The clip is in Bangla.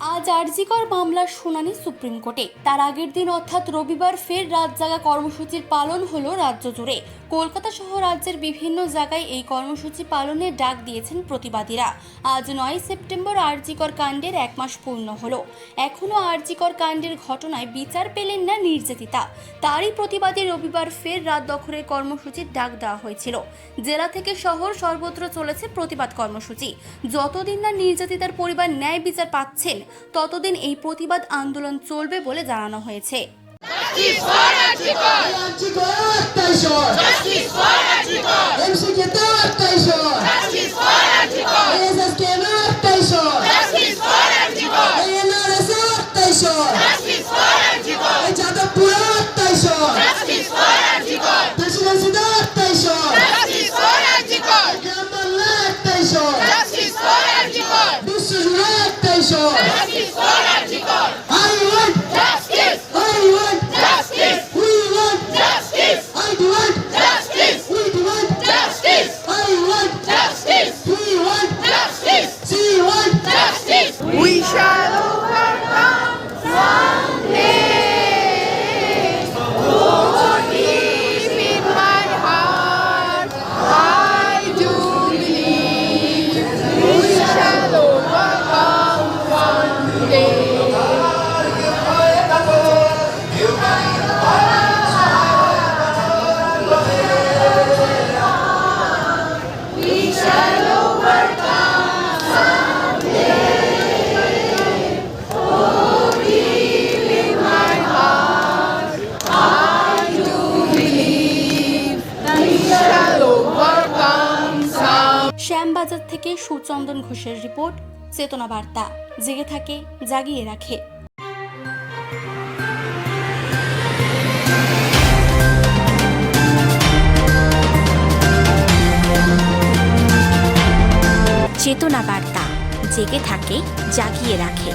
আজ আরজিকর মামলার শুনানি সুপ্রিম কোর্টে। তার আগের দিন অর্থাৎ রবিবার ফের রাত জাগা কর্মসূচির পালন হলো রাজ্য জুড়ে। কলকাতা সহ রাজ্যের বিভিন্ন জায়গায় এই কর্মসূচি পালনের ডাক দিয়েছেন প্রতিবাদীরা। আজ নয় সেপ্টেম্বর আরজিকর কাণ্ডের এক মাস পূর্ণ হলো। এখনও আরজিকর কাণ্ডের ঘটনায় বিচার পেলেন না নির্যাতিতা। তারই প্রতিবাদে রবিবার ফের রাত দখলের কর্মসূচির ডাক দেওয়া হয়েছিল। জেলা থেকে শহর সর্বত্র চলেছে প্রতিবাদ কর্মসূচি। যতদিন না নির্যাতিতার পরিবার ন্যায় বিচার পাচ্ছেন ততদিন এই প্রতিবাদ আন্দোলন চলবে বলে জানানো হয়েছে। শ্যামবাজার থেকে সুচন্দন ঘোষের রিপোর্ট, চেতনা বার্তা। জেগে থাকে, জাগিয়ে রাখে। চেতনা বার্তা। জেগে থাকে, জাগিয়ে রাখে।